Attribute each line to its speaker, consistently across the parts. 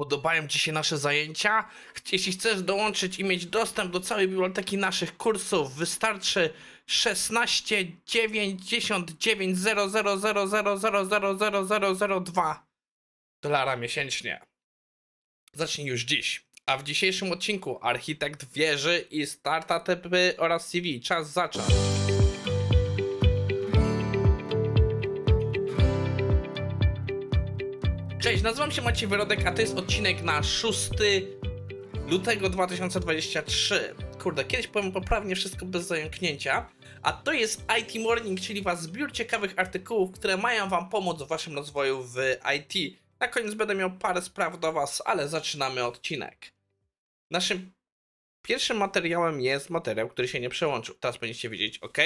Speaker 1: Podobają Ci się nasze zajęcia? Jeśli chcesz dołączyć i mieć dostęp do całej biblioteki naszych kursów, wystarczy 16 99 000 0000002 dolara miesięcznie. Zacznij już dziś. A w dzisiejszym odcinku architekt wieży i startupy oraz CV. Czas zacząć. Cześć, nazywam się Maciej Wyrodek, a to jest odcinek na 6 lutego 2023. Kurde, kiedyś powiem poprawnie wszystko bez zająknięcia. A to jest IT Morning, czyli was zbiór ciekawych artykułów, które mają wam pomóc w waszym rozwoju w IT. Na koniec będę miał parę spraw do was, ale zaczynamy odcinek. Naszym pierwszym materiałem jest materiał, który się nie przełączył. Teraz będziecie wiedzieć, ok?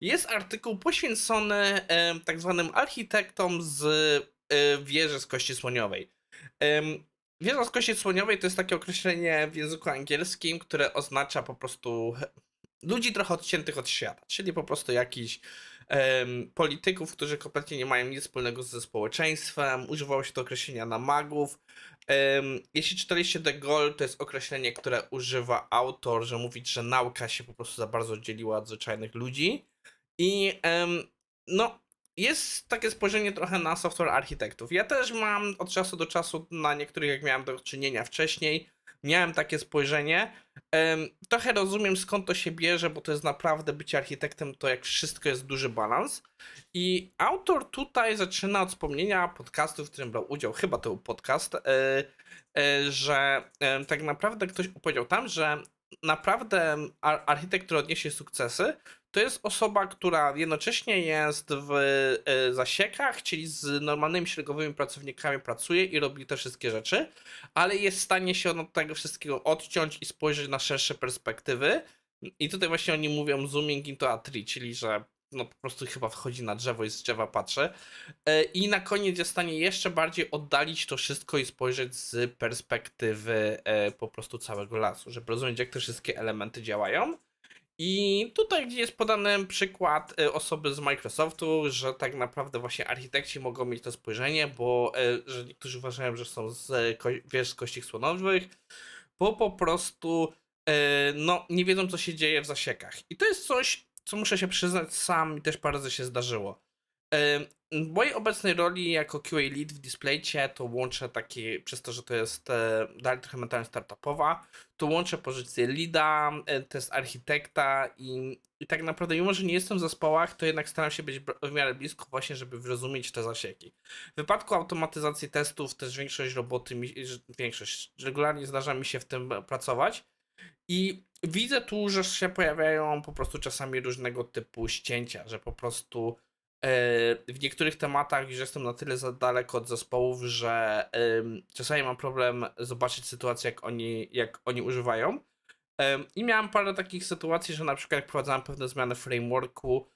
Speaker 1: Jest artykuł poświęcony em, tak zwanym architektom z e, wieży z kości słoniowej. Wieża z kości słoniowej to jest takie określenie w języku angielskim, które oznacza po prostu ludzi trochę odciętych od świata, czyli po prostu jakichś em, polityków, którzy kompletnie nie mają nic wspólnego ze społeczeństwem. Używało się to określenia na magów. Jeśli czytaliście The Goal, to jest określenie, które używa autor, że mówić, że nauka się po prostu za bardzo oddzieliła od zwyczajnych ludzi. I no, jest takie spojrzenie trochę na software architektów. Ja też mam od czasu do czasu, na niektórych jak miałem do czynienia wcześniej, miałem takie spojrzenie. Trochę rozumiem skąd to się bierze, bo to jest naprawdę bycie architektem, to jak wszystko jest duży balans. I autor tutaj zaczyna od wspomnienia podcastu, w którym brał udział, chyba to był podcast, e, e, że tak naprawdę ktoś powiedział tam, że naprawdę ar- architekt, który odniesie sukcesy, to jest osoba, która jednocześnie jest w e, zasiekach, czyli z normalnymi szeregowymi pracownikami pracuje i robi te wszystkie rzeczy, ale jest w stanie się od tego wszystkiego odciąć i spojrzeć na szersze perspektywy. I tutaj właśnie oni mówią zooming into a tree, czyli że no po prostu chyba wchodzi na drzewo i z drzewa patrzy. E, I na koniec jest w stanie jeszcze bardziej oddalić to wszystko i spojrzeć z perspektywy e, po prostu całego lasu, żeby rozumieć jak te wszystkie elementy działają. I tutaj jest podany przykład e, osoby z Microsoftu, że tak naprawdę właśnie architekci mogą mieć to spojrzenie, bo że niektórzy uważają, że są z wież z kości słonowych, bo po prostu no nie wiedzą co się dzieje w zasiekach. I to jest coś, co muszę się przyznać sam też parę razy się zdarzyło. W mojej obecnej roli jako QA lead w DisplayCie to łączę taki, przez to, że to jest e, dalej trochę mentalność startupowa, to łączę pozycję leada, e, test architekta i, i tak naprawdę, mimo że nie jestem w zespołach, to jednak staram się być w miarę blisko właśnie, żeby zrozumieć te zasieki. W wypadku automatyzacji testów też większość roboty, większość, regularnie zdarza mi się w tym pracować i widzę tu, że się pojawiają po prostu czasami różnego typu ścięcia, że po prostu e, w niektórych tematach już jestem na tyle za daleko od zespołów, że czasami mam problem zobaczyć sytuację, jak oni, jak oni używają. I miałem parę takich sytuacji, że na przykład jak prowadzałem pewne zmiany w frameworku,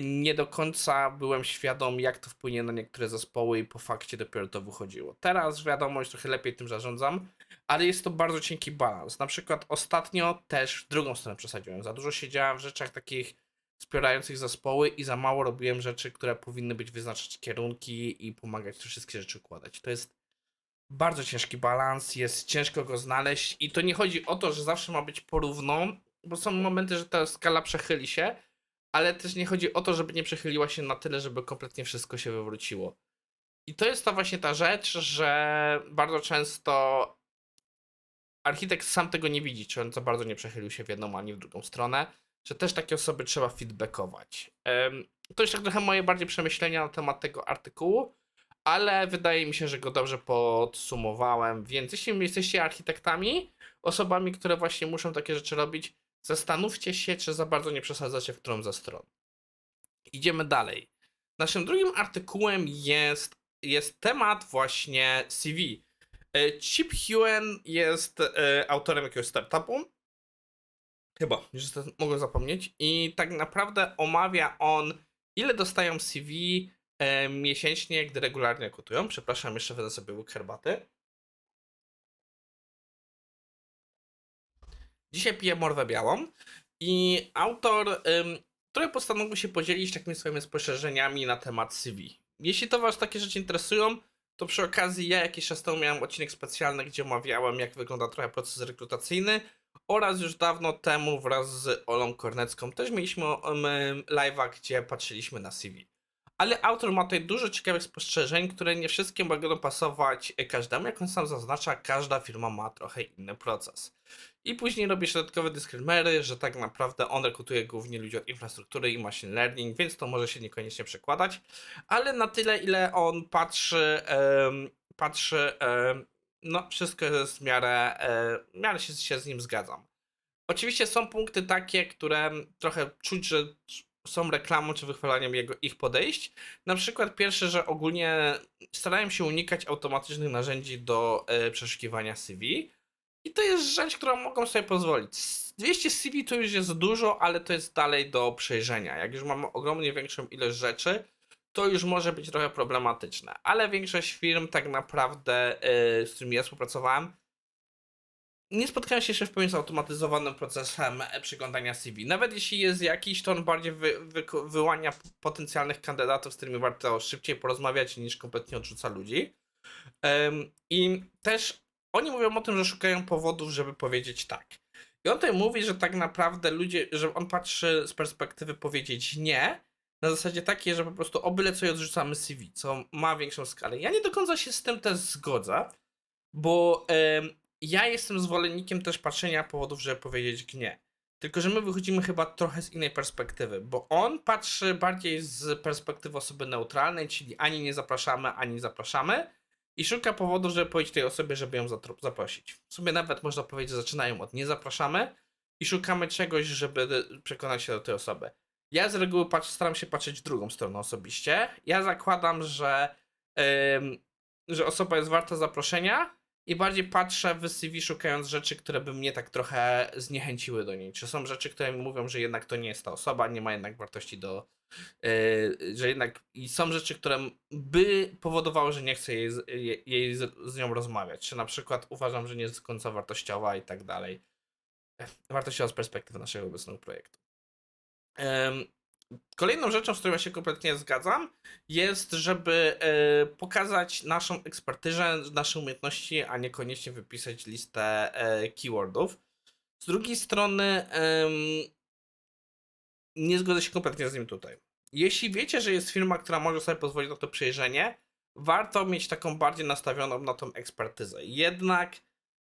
Speaker 1: nie do końca byłem świadom, jak to wpłynie na niektóre zespoły i po fakcie dopiero to wychodziło. Teraz wiadomo, już trochę lepiej tym zarządzam, ale jest to bardzo cienki balans. Na przykład ostatnio też w drugą stronę przesadziłem. Za dużo siedziałem w rzeczach takich wspierających zespoły i za mało robiłem rzeczy, które powinny być wyznaczać kierunki i pomagać te wszystkie rzeczy układać. To jest bardzo ciężki balans, jest ciężko go znaleźć i to nie chodzi o to, że zawsze ma być porówno, bo są momenty, że ta skala przechyli się, ale też nie chodzi o to, żeby nie przechyliła się na tyle, żeby kompletnie wszystko się wywróciło. I to jest to właśnie ta rzecz, że bardzo często architekt sam tego nie widzi, czy on za bardzo nie przechylił się w jedną ani w drugą stronę, że też takie osoby trzeba feedbackować. To już tak trochę moje bardziej przemyślenia na temat tego artykułu, ale wydaje mi się, że go dobrze podsumowałem, więc jeśli jesteście architektami, osobami, które właśnie muszą takie rzeczy robić, zastanówcie się, czy za bardzo nie przesadzacie w którą ze stron. Idziemy dalej. Naszym drugim artykułem jest, jest temat właśnie CV. E, Chip Huen jest e, autorem jakiegoś startupu. Chyba, to mogłem zapomnieć. I tak naprawdę omawia on, ile dostają CV e, miesięcznie, gdy regularnie kotują. Przepraszam, jeszcze wezmę sobie łyk herbaty. Dzisiaj piję morwę białą i autor ym, trochę postanowił się podzielić takimi swoimi spostrzeżeniami na temat CV. Jeśli to Was takie rzeczy interesują, to przy okazji ja jakiś czas temu miałem odcinek specjalny, gdzie omawiałem, jak wygląda trochę proces rekrutacyjny oraz już dawno temu wraz z Olą Kornecką też mieliśmy live'a, gdzie patrzyliśmy na CV. Ale autor ma tutaj dużo ciekawych spostrzeżeń, które nie wszystkie mogą pasować każdemu. Jak on sam zaznacza, każda firma ma trochę inny proces. I później robi dodatkowe disclaimery, że tak naprawdę on rekrutuje głównie ludzi od infrastruktury i machine learning, więc to może się niekoniecznie przekładać. Ale na tyle, ile on patrzy, em, patrzy, em, no wszystko jest w miarę, miarę się, się z nim zgadzam. Oczywiście są punkty takie, które trochę czuć, że są reklamą czy wychwalaniem jego, ich podejść. Na przykład pierwsze, że ogólnie starałem się unikać automatycznych narzędzi do e, przeszukiwania CV. I to jest rzecz, którą mogą sobie pozwolić. 200 CV to już jest dużo, ale to jest dalej do przejrzenia. Jak już mamy ogromnie większą ilość rzeczy, to już może być trochę problematyczne. Ale większość firm tak naprawdę, e, z którymi ja współpracowałem, nie spotkałem się jeszcze w pełni z automatyzowanym procesem e, przeglądania CV. Nawet jeśli jest jakiś, to on bardziej wy, wy, wyłania potencjalnych kandydatów, z którymi warto szybciej porozmawiać, niż kompletnie odrzuca ludzi. Em, I też oni mówią o tym, że szukają powodów, żeby powiedzieć tak. I on tutaj mówi, że tak naprawdę ludzie, że on patrzy z perspektywy powiedzieć nie, na zasadzie takiej, że po prostu o byle co i odrzucamy CV, co ma większą skalę. Ja nie do końca się z tym też zgodzę, bo em, ja jestem zwolennikiem też patrzenia powodów, żeby powiedzieć nie. Tylko, że my wychodzimy chyba trochę z innej perspektywy, bo on patrzy bardziej z perspektywy osoby neutralnej, czyli ani nie zapraszamy, ani zapraszamy i szuka powodu, żeby powiedzieć tej osobie, żeby ją zaprosić. W sumie nawet można powiedzieć, że zaczynają od nie zapraszamy i szukamy czegoś, żeby przekonać się do tej osoby. Ja z reguły patrz, staram się patrzeć w drugą stronę osobiście. Ja zakładam, że, ym, że osoba jest warta zaproszenia i bardziej patrzę w CV szukając rzeczy, które by mnie tak trochę zniechęciły do niej. Czy są rzeczy, które mi mówią, że jednak to nie jest ta osoba, nie ma jednak wartości do. Yy, że jednak. I są rzeczy, które by powodowały, że nie chcę jej, jej, jej z, z nią rozmawiać. Czy na przykład uważam, że nie jest do końca wartościowa i tak dalej. Ech, Wartościowa z perspektywy naszego obecnego projektu. Em, Kolejną rzeczą, z którą ja się kompletnie zgadzam, jest, żeby e, pokazać naszą ekspertyzę, nasze umiejętności, a niekoniecznie wypisać listę e, keywordów. Z drugiej strony, nie zgodzę się kompletnie z nim tutaj. Jeśli wiecie, że jest firma, która może sobie pozwolić na to przejrzenie, warto mieć taką bardziej nastawioną na tą ekspertyzę. Jednak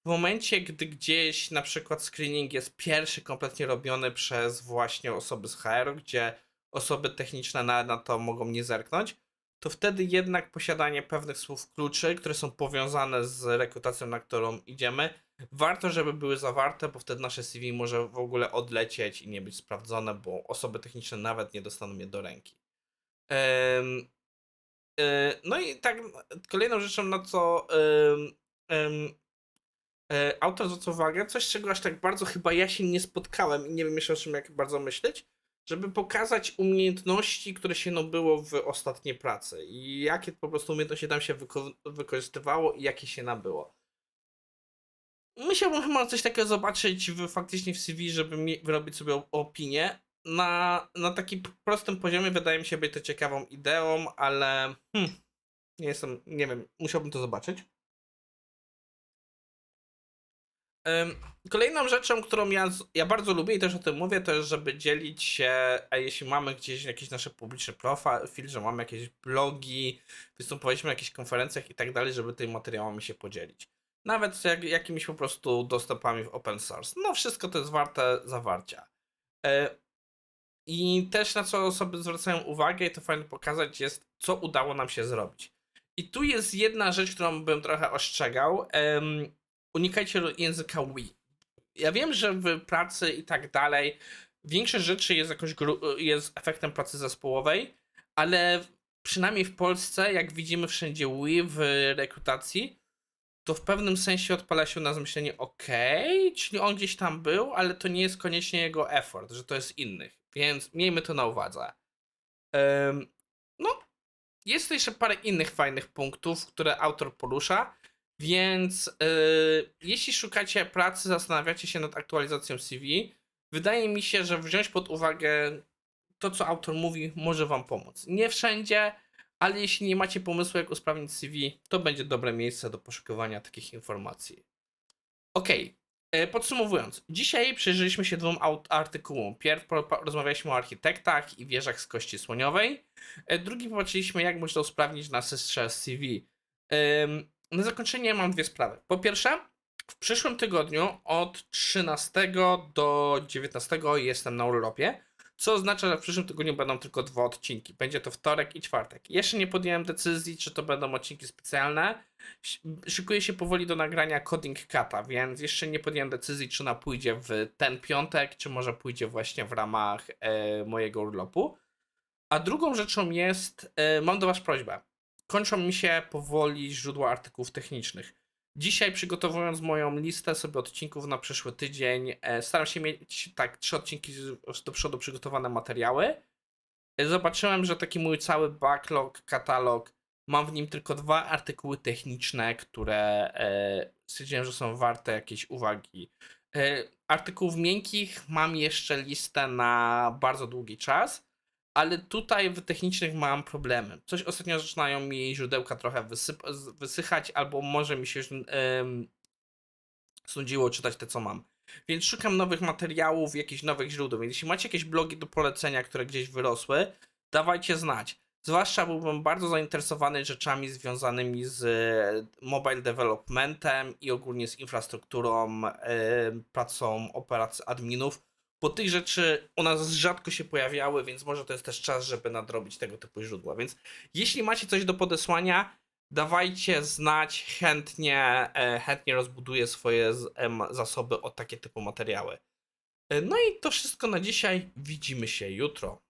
Speaker 1: w momencie, gdy gdzieś na przykład screening jest pierwszy kompletnie robiony przez właśnie osoby z HR, gdzie osoby techniczne na, na to mogą nie zerknąć, to wtedy jednak posiadanie pewnych słów kluczy, które są powiązane z rekrutacją, na którą idziemy, warto, żeby były zawarte, bo wtedy nasze CV może w ogóle odlecieć i nie być sprawdzone, bo osoby techniczne nawet nie dostaną je do ręki. E, no i tak, kolejną rzeczą, na co em, e, autor zwraca uwagę, coś czego aż tak bardzo chyba ja się nie spotkałem i nie wiem jeszcze o czym jak bardzo myśleć, żeby pokazać umiejętności, które się nabyło w ostatniej pracy i jakie po prostu umiejętności tam się wyko- wykorzystywało i jakie się nabyło. Musiałbym chyba coś takiego zobaczyć w, faktycznie w CV, żeby wyrobić sobie opinię. Na, na takim prostym poziomie wydaje mi się być to ciekawą ideą, ale hmm, nie jestem, nie wiem, musiałbym to zobaczyć. Kolejną rzeczą, którą ja, ja bardzo lubię i też o tym mówię, to jest, żeby dzielić się, a jeśli mamy gdzieś jakiś nasz publiczny profil, że mamy jakieś blogi, występowaliśmy na jakichś konferencjach i tak dalej, żeby tymi materiałami się podzielić. Nawet jak, jakimiś po prostu dostępami w open source. No wszystko to jest warte zawarcia. E, I też na co osoby zwracają uwagę i to fajnie pokazać jest, co udało nam się zrobić. I tu jest jedna rzecz, którą bym trochę ostrzegał. Unikajcie języka we. Ja wiem, że w pracy i tak dalej większość rzeczy jest jakoś jest efektem pracy zespołowej, ale przynajmniej w Polsce, jak widzimy wszędzie we w rekrutacji, to w pewnym sensie odpala się na myślenie ok, czyli on gdzieś tam był, ale to nie jest koniecznie jego effort, że to jest innych, więc miejmy to na uwadze. Em, no, jest jeszcze parę innych fajnych punktów, które autor porusza, więc yy, jeśli szukacie pracy, zastanawiacie się nad aktualizacją CV, wydaje mi się, że wziąć pod uwagę to, co autor mówi, może wam pomóc. Nie wszędzie, ale jeśli nie macie pomysłu, jak usprawnić CV, to będzie dobre miejsce do poszukiwania takich informacji. E, podsumowując, dzisiaj przyjrzeliśmy się dwóm artykułom. Pierw rozmawialiśmy o architektach i wieżach z kości słoniowej, e, drugi popatrzyliśmy, jak można usprawnić na systrze CV. Na zakończenie mam dwie sprawy. Po pierwsze, w przyszłym tygodniu od 13 do 19 jestem na urlopie, co oznacza, że w przyszłym tygodniu będą tylko dwa odcinki. Będzie to wtorek i czwartek. Jeszcze nie podjąłem decyzji, czy to będą odcinki specjalne. Szykuję się powoli do nagrania Coding Kata, więc jeszcze nie podjąłem decyzji, czy ona pójdzie w ten piątek, czy może pójdzie właśnie w ramach e, mojego urlopu. A drugą rzeczą jest, e, mam do Was prośbę. Kończą mi się powoli źródła artykułów technicznych. Dzisiaj przygotowując moją listę sobie odcinków na przyszły tydzień, e, staram się mieć tak trzy odcinki do przodu przygotowane materiały. E, Zobaczyłem, że taki mój cały backlog, katalog, mam w nim tylko dwa artykuły techniczne, które e, stwierdziłem, że są warte jakiejś uwagi. Artykułów miękkich mam jeszcze listę na bardzo długi czas, ale tutaj w technicznych mam problemy. Coś ostatnio zaczynają mi źródełka trochę wysychać, albo może mi się em, sądziło czytać te, co mam. Więc szukam nowych materiałów, jakichś nowych źródeł. Więc jeśli macie jakieś blogi do polecenia, które gdzieś wyrosły, dawajcie znać. Zwłaszcza byłbym bardzo zainteresowany rzeczami związanymi z e, mobile developmentem i ogólnie z infrastrukturą, e, pracą operacji adminów, bo tych rzeczy u nas rzadko się pojawiały, więc może to jest też czas, żeby nadrobić tego typu źródła. Więc jeśli macie coś do podesłania, dawajcie znać, chętnie, e, chętnie rozbuduję swoje zasoby o takie typu materiały. E, No i to wszystko na dzisiaj. Widzimy się jutro.